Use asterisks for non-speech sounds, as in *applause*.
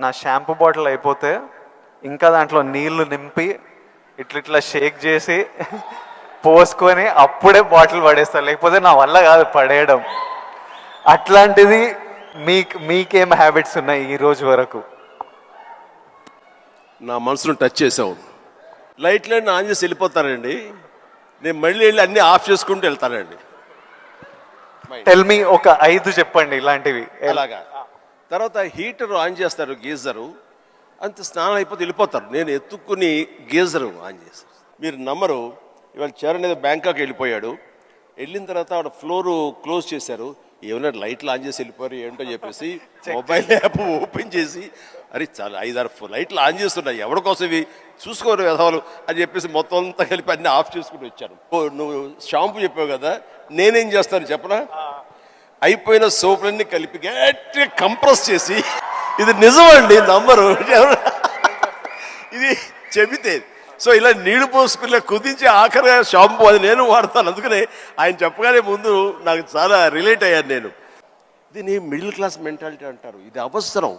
నా shampoo bottle అయిపోతే ఇంకా దాంట్లో నీళ్ళు నింపి ఇట్లా ఇట్లా షేక్ చేసి పోసుకొని అప్పుడే బాటిల్ పడేస్తా. లేకపోతే నా వల్ల కాదు పడేయడం. అట్లాంటిది మీకు మీకేం హ్యాబిట్స్ ఉన్నాయి ఈ రోజు వరకు? నా మనసును టచ్ చేసావు. లైట్లన్నీ ఆన్ చేసి వెళ్ళిపోతానండి నేను మళ్ళీ వెళ్ళి అన్ని ఆఫ్ చేసుకుంటూ వెళ్తానండి. టెల్ మీ ఒక ఐదు చెప్పండి ఇలాంటివి. అలాగా. తర్వాత హీటర్ ఆన్ చేస్తారు గీజరు. అంత స్నానం అయిపోతే వెళ్ళిపోతారు. నేను ఎత్తుక్కుని గీజరు ఆన్ చేస్తాను మీరు నమ్మరు ఇవాళ చరణ్ ఏదో బ్యాంకాక్ వెళ్ళిపోయాడు. వెళ్ళిన తర్వాత ఆవిడ ఫ్లోర్ క్లోజ్ చేశారు. ఏమైనా లైట్లు ఆన్ చేసి వెళ్ళిపోయారు ఏంటో చెప్పేసి *laughs* మొబైల్ యాప్ ఓపెన్ చేసి అరే చాలా ఐదారు లైట్లు ఆన్ చేస్తున్నాయి. ఎవరి కోసం ఇవి? చూసుకోరు విధవాలు అని చెప్పేసి మొత్తం అంతా కలిపి అన్ని ఆఫ్ చేసుకుని వచ్చాను. నువ్వు షాంపూ చెప్పావు కదా నేనేం చేస్తాను చెప్పనా? అయిపోయిన సోపులన్నీ కలిపి గట్టిగా కంప్రెస్ చేసి ఇది నిజమండి నంబరు ఇది చెబితే సో ఇలా నీళ్ళు పోసుకుని కుదించి ఆఖరిగా షాంపూ అది నేను వాడతాను. అందుకనే ఆయన చెప్పగానే ముందు నాకు చాలా రిలేట్ అయ్యాను నేను. దీన్ని మిడిల్ క్లాస్ మెంటాలిటీ అంటారు. ఇది అవసరం.